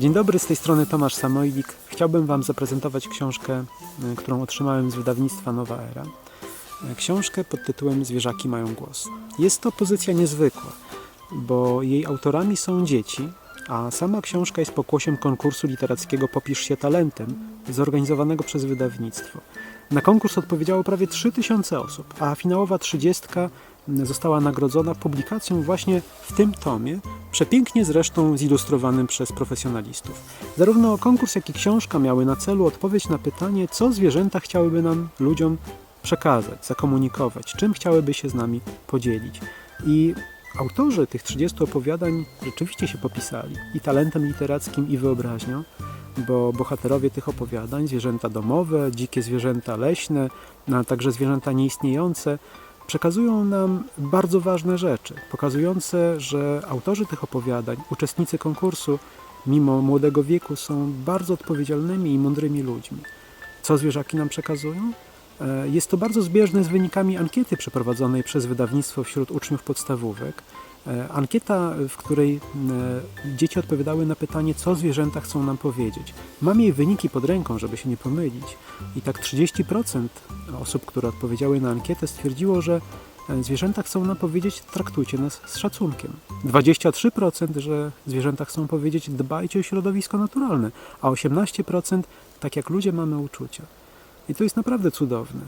Dzień dobry, z tej strony Tomasz Samojlik. Chciałbym Wam zaprezentować książkę, y, którą otrzymałem z wydawnictwa Nowa Era. Y, Książkę pod tytułem Zwierzaki mają głos. Jest to pozycja niezwykła, bo jej autorami są dzieci, a sama książka jest pokłosiem konkursu literackiego Popisz się talentem, zorganizowanego przez wydawnictwo. Na konkurs odpowiedziało prawie 3000 osób, a finałowa trzydziestka została nagrodzona publikacją właśnie w tym tomie, przepięknie zresztą zilustrowanym przez profesjonalistów. Zarówno konkurs, jak i książka miały na celu odpowiedź na pytanie, co zwierzęta chciałyby nam, ludziom, przekazać, zakomunikować, czym chciałyby się z nami podzielić. I autorzy tych 30 opowiadań rzeczywiście się popisali i talentem literackim, i wyobraźnią, bo bohaterowie tych opowiadań, zwierzęta domowe, dzikie zwierzęta leśne, a także zwierzęta nieistniejące, przekazują nam bardzo ważne rzeczy, pokazujące, że autorzy tych opowiadań, uczestnicy konkursu, mimo młodego wieku, są bardzo odpowiedzialnymi i mądrymi ludźmi. Co zwierzaki nam przekazują? E, Jest to bardzo zbieżne z wynikami ankiety przeprowadzonej przez wydawnictwo wśród uczniów podstawówek. E, Ankieta, w której e, dzieci odpowiadały na pytanie, co zwierzęta chcą nam powiedzieć. Mam jej wyniki pod ręką, żeby się nie pomylić. I tak 30% osób, które odpowiedziały na ankietę, stwierdziło, że zwierzęta chcą nam powiedzieć, traktujcie nas z szacunkiem. 23%, że zwierzęta chcą powiedzieć, dbajcie o środowisko naturalne, a 18% tak jak ludzie mamy uczucia. I to jest naprawdę cudowne.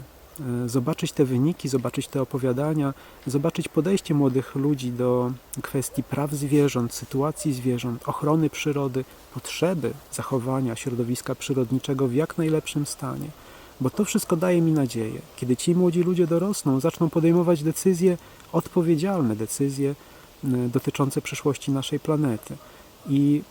E, Zobaczyć te wyniki, zobaczyć te opowiadania, zobaczyć podejście młodych ludzi do kwestii praw zwierząt, sytuacji zwierząt, ochrony przyrody, potrzeby zachowania środowiska przyrodniczego w jak najlepszym stanie. Bo to wszystko daje mi nadzieję. Kiedy ci młodzi ludzie dorosną, zaczną podejmować decyzje odpowiedzialne, decyzje m, dotyczące przyszłości naszej planety. I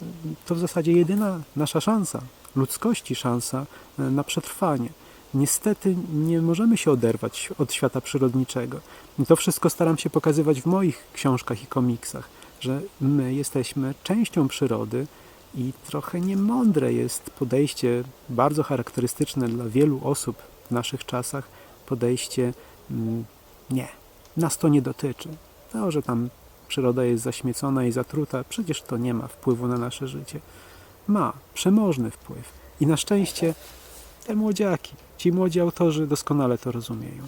to w zasadzie jedyna nasza szansa, ludzkości szansa e, na przetrwanie. Niestety nie możemy się oderwać od świata przyrodniczego. I to wszystko staram się pokazywać w moich książkach i komiksach, że my jesteśmy częścią przyrody i trochę niemądre jest podejście bardzo charakterystyczne dla wielu osób w naszych czasach, podejście mm, nie, nas to nie dotyczy. To, że tam przyroda jest zaśmiecona i zatruta, przecież to nie ma wpływu na nasze życie. Ma przemożny wpływ. I na szczęście te młodziaki, ci młodzi autorzy doskonale to rozumieją.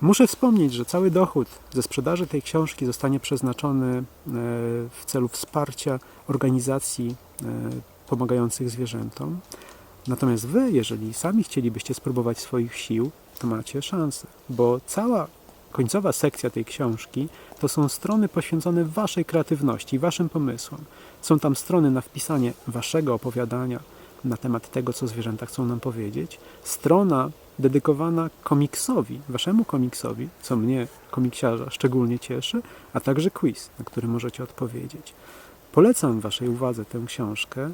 Muszę wspomnieć, że cały dochód ze sprzedaży tej książki zostanie przeznaczony e, w celu wsparcia organizacji e, pomagających zwierzętom. Natomiast Wy, jeżeli sami chcielibyście spróbować swoich sił, to macie szansę, bo cała końcowa sekcja tej książki to są strony poświęcone Waszej kreatywności, Waszym pomysłom. Są tam strony na wpisanie Waszego opowiadania na temat tego, co zwierzęta chcą nam powiedzieć. Strona dedykowana komiksowi, Waszemu komiksowi, co mnie, komiksiarza, szczególnie cieszy, a także quiz, na który możecie odpowiedzieć. Polecam Waszej uwadze tę książkę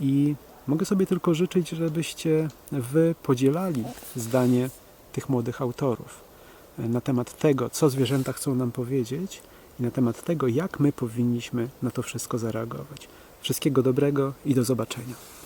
i mogę sobie tylko życzyć, żebyście Wy podzielali zdanie tych młodych autorów na temat tego, co zwierzęta chcą nam powiedzieć i na temat tego, jak my powinniśmy na to wszystko zareagować. Wszystkiego dobrego i do zobaczenia.